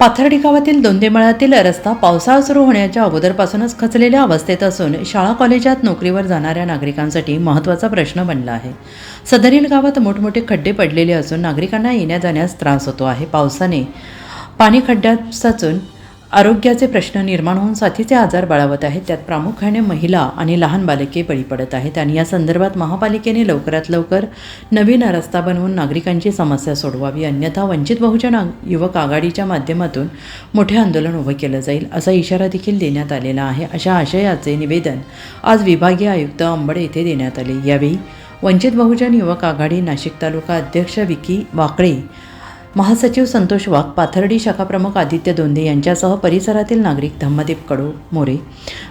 पाथर्डी गावातील दोंदेमळातील रस्ता पावसाळा सुरू होण्याच्या अगोदरपासूनच खचलेल्या अवस्थेत असून शाळा कॉलेजात नोकरीवर जाणाऱ्या नागरिकांसाठी महत्त्वाचा प्रश्न बनला आहे. सदरील गावात मोठमोठे खड्डे पडलेले असून नागरिकांना येण्या जाण्यास त्रास होतो आहे. पावसाने पाणी खड्ड्यात साचून आरोग्याचे प्रश्न निर्माण होऊन साथीचे आजार बळावत आहेत. त्यात प्रामुख्याने महिला आणि लहान बालके बळी पडत आहेत आणि या संदर्भात महापालिकेने लवकरात लवकर नवीन रस्ता बनवून नागरिकांची समस्या सोडवावी. अन्यथा वंचित बहुजन युवक आघाडीच्या माध्यमातून मोठे आंदोलन उभं केलं जाईल असा इशारा देखील देण्यात आलेला आहे. अशा आशयाचे निवेदन आज विभागीय आयुक्त अंबड येथे देण्यात आले. यावेळी वंचित बहुजन युवक आघाडी नाशिक तालुका अध्यक्ष विकी वाकळे महासचिव संतोष वाघ पाथर्डी शाखाप्रमुख आदित्य दोंदे यांच्यासह परिसरातील नागरिक धम्मदीप कडू मोरे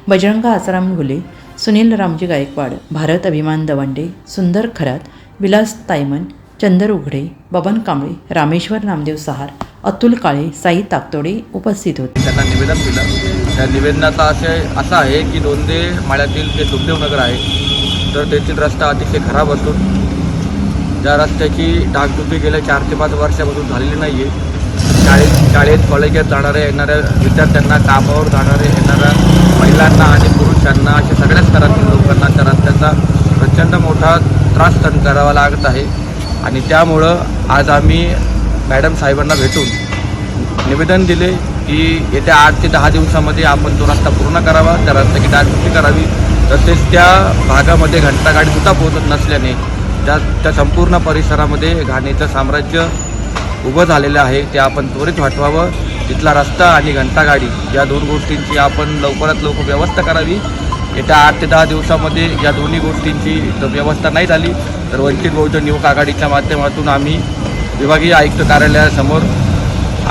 बजरंग आसाराम घुले सुनील रामजी गायकवाड भारत अभिमान दवंडे सुंदर खरात विलास तायमन चंदर उघडे बबन कांबळे रामेश्वर नामदेव सहार अतुल काळे साई ताकतोडे उपस्थित होते. त्यांना निवेदन दिलं. त्या निवेदनाचा असे असा आहे की दोंदे माळ्यातील जे सुखदेव नगर आहे तर तेथील रस्ता अतिशय खराब असून ज्या रस्त्याची डागडुगी गेल्या चार ते पाच वर्षापासून झालेली नाही आहे शाळेत शाळेत कॉलेजात जाणाऱ्या येणाऱ्या विद्यार्थ्यांना कामावर जाणाऱ्या येणाऱ्या महिलांना आणि पुरुषांना अशा सगळ्या स्तरातील लोकांना त्या रस्त्याचा प्रचंड मोठा त्रास सहन करावा लागत आहे. आणि त्यामुळं आज आम्ही मॅडम साहेबांना भेटून निवेदन दिले की येत्या आठ ते दहा दिवसामध्ये आपण तो रस्ता पूर्ण करावा. त्या रस्त्याची डागडुजी करावी. तसेच त्या भागामध्ये घंटागाडी सुद्धा पोहोचत नसल्याने त्या त्या संपूर्ण परिसरामध्ये घाणीचं साम्राज्य उभं झालेलं आहे ते आपण त्वरित हटवावं तिथला रस्ता आणि घंटागाडी या दोन गोष्टींची आपण लवकरात लवकर व्यवस्था करावी. येत्या आठ ते दहा दिवसामध्ये या दोन्ही गोष्टींची जर व्यवस्था नाही झाली तर वंचित बहुजन युवक आघाडीच्या माध्यमातून आम्ही विभागीय आयुक्त कार्यालयासमोर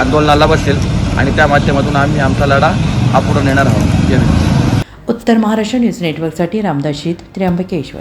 आंदोलनाला बसेल आणि त्या माध्यमातून आम्ही आमचा लढा हा पुढे नेणार आहोत. उत्तर महाराष्ट्र न्यूज नेटवर्कसाठी रामदास शीत त्र्यंबकेश्वर.